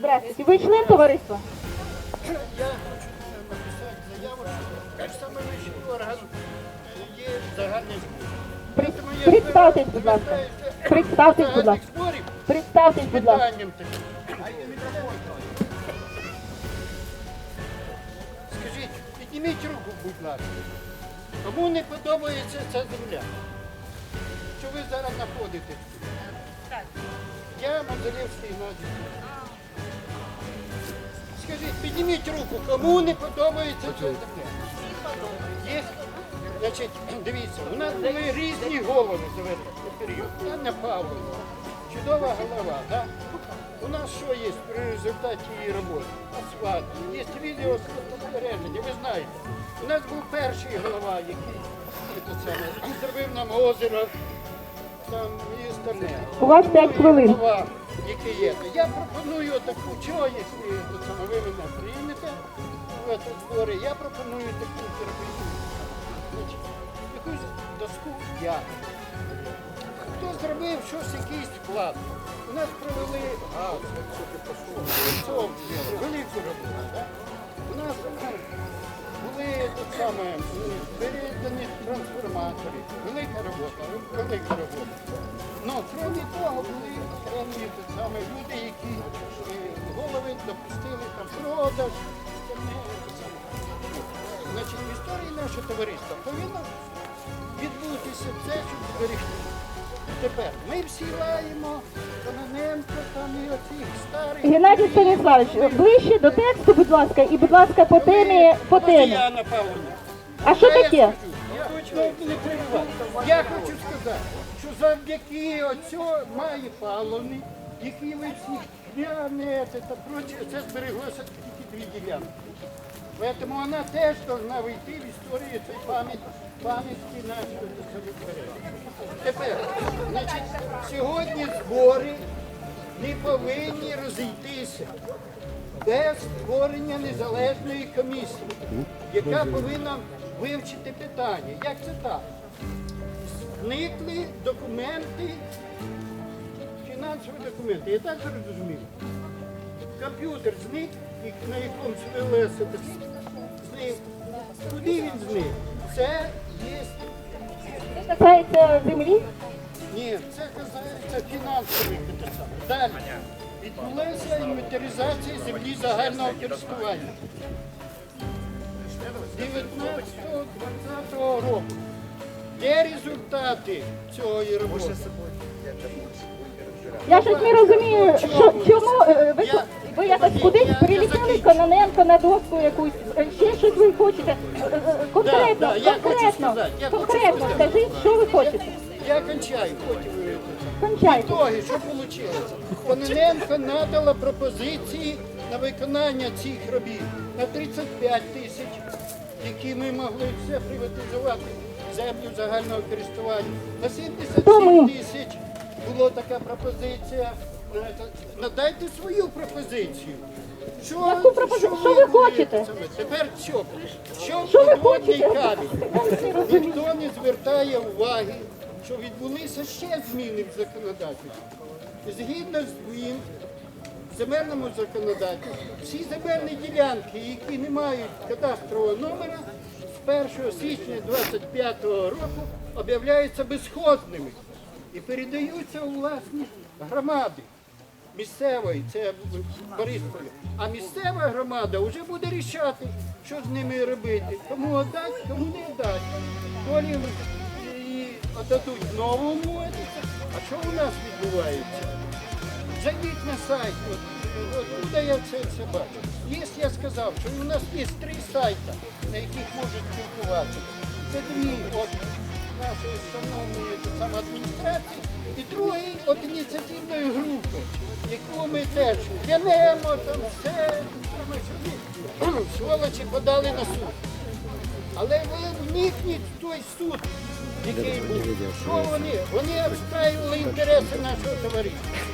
Здравствуйте. Ви член товариства? Я хочу написати заяву, що як саме вищий орган є загальний збір. Представтесь, будь ласка. Представтесь, будь ласка. загальних зборів Представтесь, будь ласка. Скажіть, підніміть руку, будь ласка. Кому не подобається ця земля? Що ви зараз знаходитесь? Я Мазалєвський Геннадій. Скажіть, підніміть руку, кому не подобається ця земля? Є? Значить, дивіться, у нас були різні голови за весь період. Анна Павловна, чудова голова, так? У нас що є при результаті її роботи? Асфальт, є відео спостереження, ви знаєте. У нас був перший голова, який це саме, зробив нам озеро, там і остальне. У вас п'ять хвилин. Голова, який є. Я пропоную таку, чого, якщо ви мене приймете в ці збори, я пропоную таку зробити. Значить, якусь доску я. Хто зробив щось, якийсь вклад? У нас провели газ, велику роботу. Да? У нас е, були тут саме передані трансформатори. Велика робота, велика робота. Ну, крім того, були тут саме люди, які е, голови допустили там продаж. Значить, в історії нашого товариства повинно відбутися це, щоб зберегти. Тепер ми всі лаємо Кононенко там і оцих старих. Геннадій Станіславович, ближче до тексту, будь ласка, і, будь ласка, по темі, по темі. Павловна. А що таке? Хочу не перебивати. Я хочу сказати, що завдяки оцього має Павловни, які ви всі глянете та проче, це збереглося тільки дві ділянки. Тому вона теж повинна вийти в історію цієї пам'яті пам'ятки нашої самоврядування. Тепер, значить, сьогодні збори не повинні розійтися без створення незалежної комісії, яка повинна вивчити питання. Як це так? Зникли документи, фінансові документи. Я так зрозумів. Комп'ютер зник, на якому велося зник. Куди він зник? Це є. Касається землі? Ні, це касається фінансових питань. Далі. Відбулася інвентаризація землі загального користування. 19-20 року. Є результати цієї роботи. Я щось не розумію, що, чому е, ви, ви якось кудись закінчу. Кононенко на доску якусь, е, ще щось ви хочете. Е, е, Конкретно, да, я хочу конкретно, сказати, я хочу конкретно сказати. скажіть, що ви хочете. Я кончаю, потім ви. Кончайте. ітоги, що вийшло? Кононенко надала пропозиції на виконання цих робіт на 35 тисяч, які ми могли все приватизувати землю загального користування. На 77 тисяч була така пропозиція. Е, Надайте свою пропозицію. Що, Яку пропозицію? Що ви хочете? Тепер що? Що, Що ви підводний хочете? камінь? Ніхто не звертає уваги, що відбулися ще зміни в законодавстві. Згідно з ним, земельному законодавстві, всі земельні ділянки, які не мають кадастрового номера, з 1 січня 25 року об'являються безходними і передаються у власність громади місцевої, це в Борисполі. А місцева громада вже буде рішати, що з ними робити. Кому віддати, кому не віддати. Колі її віддадуть новому, а що у нас відбувається? Зайдіть на сайт, от, от куди я це, це бачу. Є, я сказав, що у нас є три сайти, на яких можуть спілкуватися. Це дві от нашої так адміністрації і другий от ініціативної групи, яку ми теж тянемо, там все, сволочі подали на суд. Але ви вникніть в той суд, який був. Що вони? Вони обстраювали інтереси нашого товариства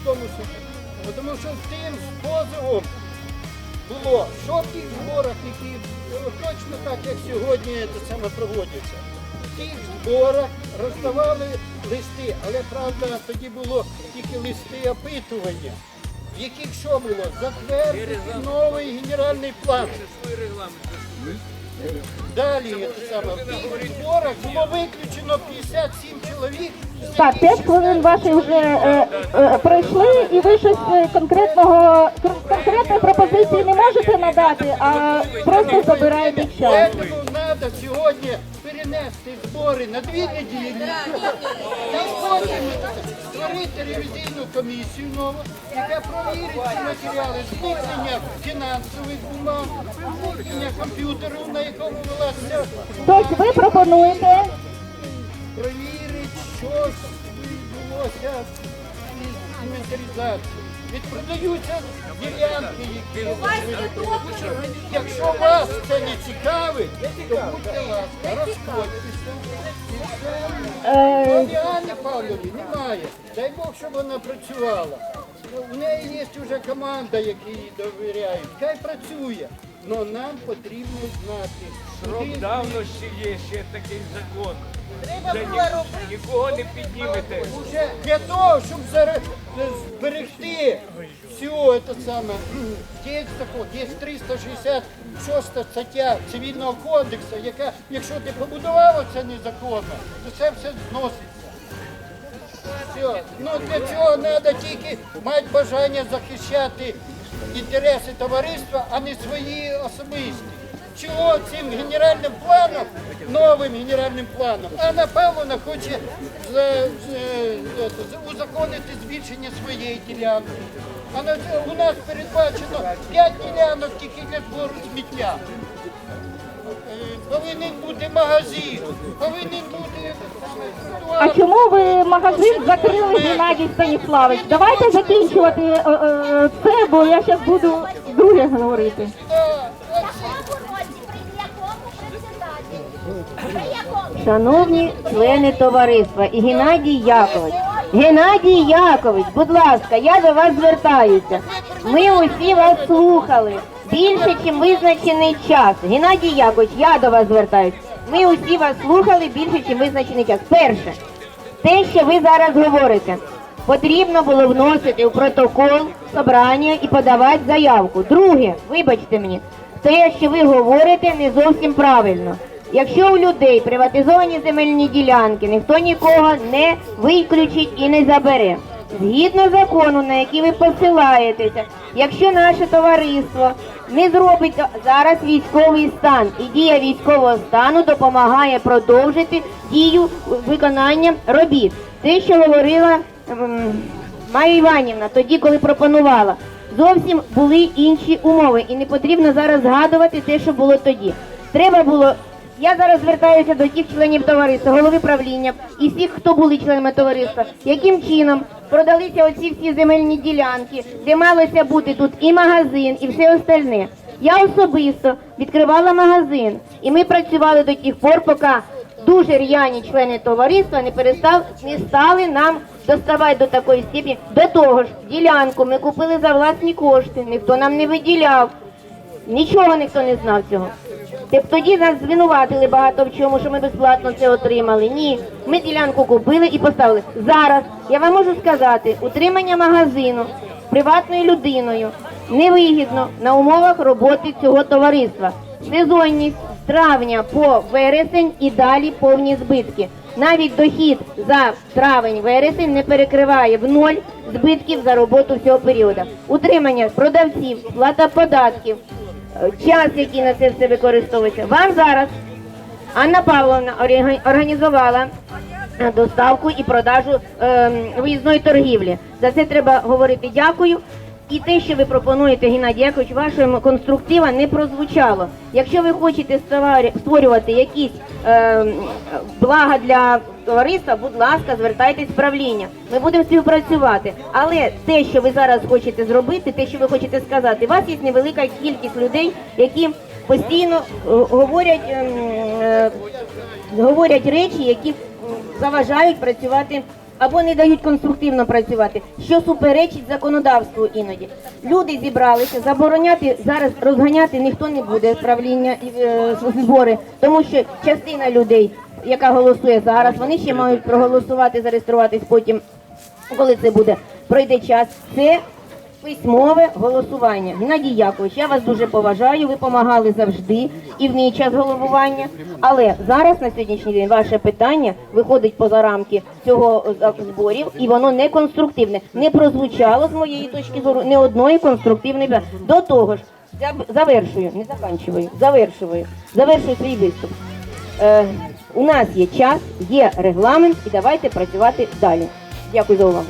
в тому суді. Бо Тому що тим позовом було, що в тих зборах, які е, точно так, як сьогодні це саме проводяться. В тих зборах роздавали листи, але правда тоді було тільки листи опитування. в яких що було? Затвердити новий генеральний план. Далі саме, зборах було виключено 57 чоловік. Так, яких 5 хвилин ваші вже е, е, пройшли, і ви щось е, конкретного кон- конкретної пропозиції не можете надати, а просто забираєте час. Тому треба сьогодні збори на дві неділі. І потім створити ревізійну комісію нову, яка провірить ці матеріали зникнення фінансових бумаг, зникнення комп'ютеру, на якому велася Тобто ви пропонуєте? Провірить, що відбулося інвентаризацією. Відпродаються ділянки, які ви Якщо вас це не цікавить, то будьте ласка, розходьтеся. Е, Пані Анні Павловні немає. Дай Бог, щоб вона працювала. В неї є вже команда, які їй довіряють. Хай працює. Але нам потрібно знати, Срок давності є ще такий закон. Вже ні- нікого не піднімете. Уже для того, щоб заре- зберегти всю это саме, є тако, є 366 стаття цивільного кодексу, яка, якщо ти побудував це незаконно, то це все зноситься. Все. Ну для цього треба тільки мати бажання захищати інтереси товариства, а не свої особисті. Чого цим генеральним планом, новим генеральним планом, Анна Павловна хоче за- за- узаконити збільшення своєї ділянки. А на це у нас передбачено 5 ділянок тільки для збору сміття. Е, Повинен бути магазин, повинен бути а чому ви магазин закрили Геннадій Станіславович? Давайте закінчувати е, е, це, бо я зараз буду друге говорити. Шановні члени товариства і Геннадій Якович. Геннадій Якович, будь ласка, я до вас звертаюся. Ми усі вас слухали більше, ніж визначений час. Геннадій Якович, я до вас звертаюся. Ми усі вас слухали більше, ніж визначений час. Перше, те, що ви зараз говорите, потрібно було вносити в протокол собрання і подавати заявку. Друге, вибачте мені, те, що ви говорите, не зовсім правильно. Якщо у людей приватизовані земельні ділянки, ніхто нікого не виключить і не забере. Згідно закону, на який ви посилаєтеся, якщо наше товариство не зробить зараз військовий стан і дія військового стану допомагає продовжити дію виконання робіт. Те, що говорила ем, Майя Іванівна тоді, коли пропонувала, зовсім були інші умови, і не потрібно зараз згадувати те, що було тоді. Треба було. Я зараз звертаюся до тих членів товариства, голови правління і всіх, хто були членами товариства, яким чином продалися оці всі земельні ділянки, де малося бути тут і магазин, і все остальне. Я особисто відкривала магазин, і ми працювали до тих пор, поки дуже р'яні члени товариства не перестав, не стали нам доставати до такої степені. До того ж, ділянку ми купили за власні кошти, ніхто нам не виділяв. Нічого ніхто не знав цього. Теп тоді нас звинуватили багато в чому, що ми безплатно це отримали. Ні, ми ділянку купили і поставили. Зараз я вам можу сказати, утримання магазину приватною людиною невигідно на умовах роботи цього товариства. Сезонність з травня по вересень і далі повні збитки. Навіть дохід за травень-вересень не перекриває в ноль збитків за роботу всього періоду. Утримання продавців, сплата податків, час, який на це все використовується. Вам зараз Анна Павловна орга- організувала е, доставку і продажу ем, виїзної торгівлі. За це треба говорити дякую. І те, що ви пропонуєте, Геннадій Якович, вашого конструктива не прозвучало. Якщо ви хочете створювати якісь ем, блага для товариства, будь ласка, звертайтесь в правління. Ми будемо співпрацювати. Але те, що ви зараз хочете зробити, те, що ви хочете сказати, у вас є невелика кількість людей, які постійно е, говорять, ем, е, говорять речі, які заважають працювати або не дають конструктивно працювати, що суперечить законодавству іноді. Люди зібралися, забороняти зараз розганяти ніхто не буде правління е, збори, тому що частина людей, яка голосує зараз, вони ще мають проголосувати, зареєструватись потім, коли це буде, пройде час. Це письмове голосування. Геннадій Якович, я вас дуже поважаю. Ви допомагали завжди і в мій час головування. Але зараз на сьогоднішній день ваше питання виходить поза рамки цього е, зборів, і воно не конструктивне. Не прозвучало з моєї точки зору не одної конструктивної. До того ж, я завершую, не заканчую, завершую, завершую свій виступ. Е, у нас є час, є регламент, і давайте працювати далі. Дякую за увагу.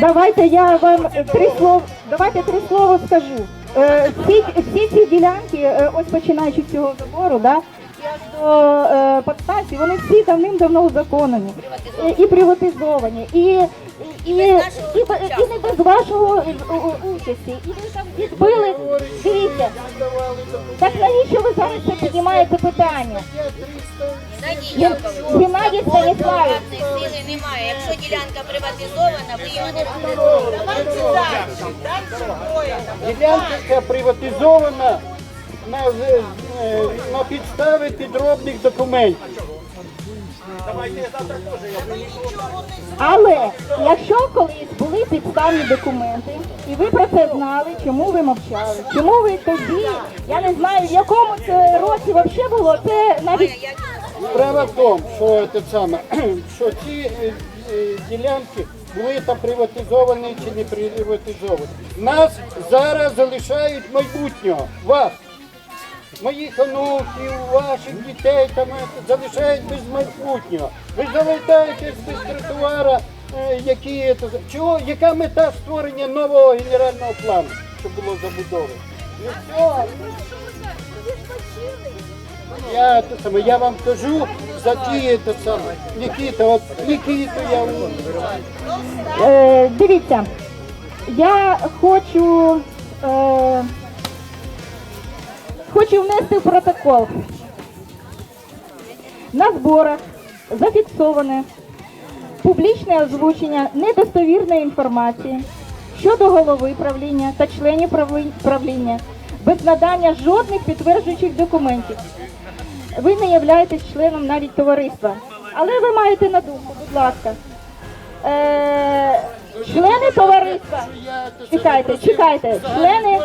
Давайте я вам три слова, давайте три слова скажу. Е, Всі, всі ці ділянки, е, ось починаючи з цього забору, да, і до е, подстанції, вони всі давним-давно узаконені Е, і приватизовані, і, і, і, і, і не без вашого е, участі. І ви там відбили, дивіться, так навіщо ви зараз це піднімаєте питання? Станіславович, Сили немає. Якщо ділянка приватизована, ви його не розглядаєте. Ділянка приватизована на, е, на підставі підробних документів. Але якщо колись були підставні документи, і ви про це знали, чому ви мовчали? Чому ви тоді, я не знаю, в якому це році взагалі було, це навіть Справа в тому, що те саме, що ці е, е, ділянки були там приватизовані чи не приватизовані. Нас зараз залишають майбутнього. Вас. Моїх онуків, ваших дітей там залишають без майбутнього. Ви залишаєтесь без тротуара, е, які е, то- чого, яка мета створення нового генерального плану, щоб було забудови? Ну все, я, те саме, я вам кажу за ті те саме. Нікіта, от Нікіту я Е, дивіться, я хочу, е, хочу внести в протокол. На зборах зафіксоване публічне озвучення недостовірної інформації щодо голови правління та членів правління без надання жодних підтверджуючих документів. Ви не являєтесь членом навіть товариства. Але ви маєте на думку, будь ласка. Е, члени товариства. Чекайте, чекайте. Члени,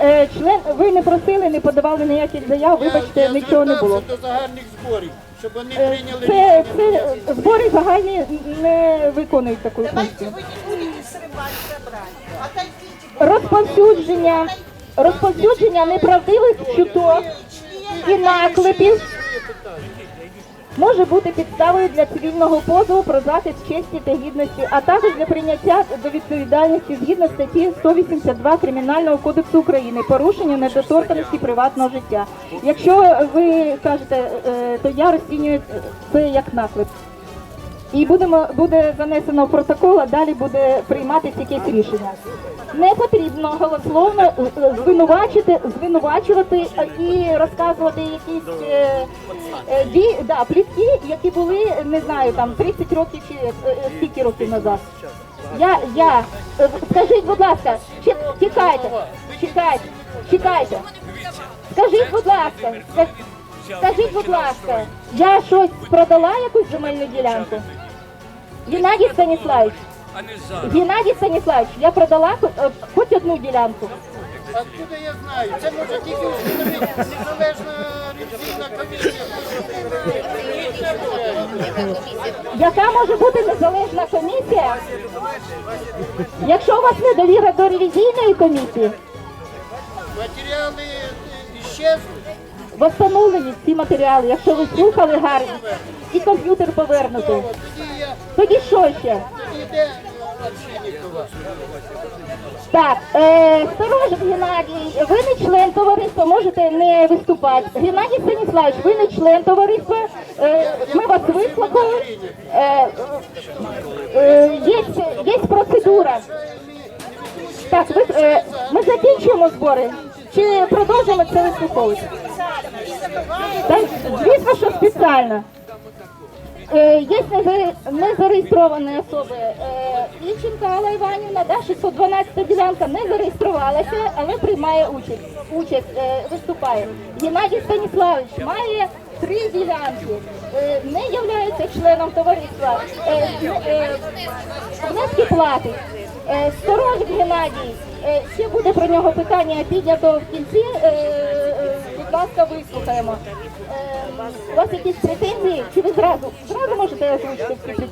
е, член, ви не просили, не подавали ніяких заяв, вибачте, я, я нічого не було. до загальних зборів, щоб вони Е, прийняли Це, рішення. це збори загальні не виконують таку функцію. Розповсюдження, розповсюдження неправдивих чуток і наклепів може бути підставою для цивільного позову про захист честі та гідності, а також для прийняття до відповідальності згідно статті 182 Кримінального кодексу України порушення недоторканості приватного життя. Якщо ви кажете, е, то я розцінюю це як наклеп. І будемо буде занесено в протокол, а далі буде прийматися якесь рішення. Не потрібно голословно е, звинувачити, звинувачувати і розказувати якісь е, е, ді, да, плітки, які були, не знаю, там 30 років чи е, е, скільки років назад. Я, я, е, скажіть, будь ласка, чекайте, чекайте, чекайте. Скажіть, будь ласка, скажіть, будь ласка, я щось продала якусь земельну ділянку? Геннадій Станіславович, не. Геннадій Станіславович, я продала е, хоч одну ділянку. Откуда я знаю? Це може тільки встановити незалежна ревізійна комісія. Яка може бути незалежна комісія, якщо у вас недовіра до ревізійної комісії? Матеріали е, іщезнуть. Встановлені ці матеріали, якщо ви слухали гарно, і комп'ютер повернути. Тоді що ще? Так, е, Сторожик Геннадій, ви не член товариства, можете не виступати. Геннадій Станіславович, ви не член товариства, е, ми вас вислухали. Е, е, є, є процедура. Так, ви, е, ми закінчуємо збори. Чи продовжимо це вислуховувати? Звісно, що спеціально. Е, Є незареєстровані особи. Е, Ільченка Алла Іванівна, да, 612 ділянка не зареєструвалася, але приймає участь. Участь е, виступає. Геннадій Станіславович має три ділянки, не являється членом товариства, внески платить. Сторожик Геннадій, ще буде про нього питання піднято в кінці. Будь ласка, вислухаємо. Е, У вас якісь претензії? Чи ви зразу зразу можете озвучити всі?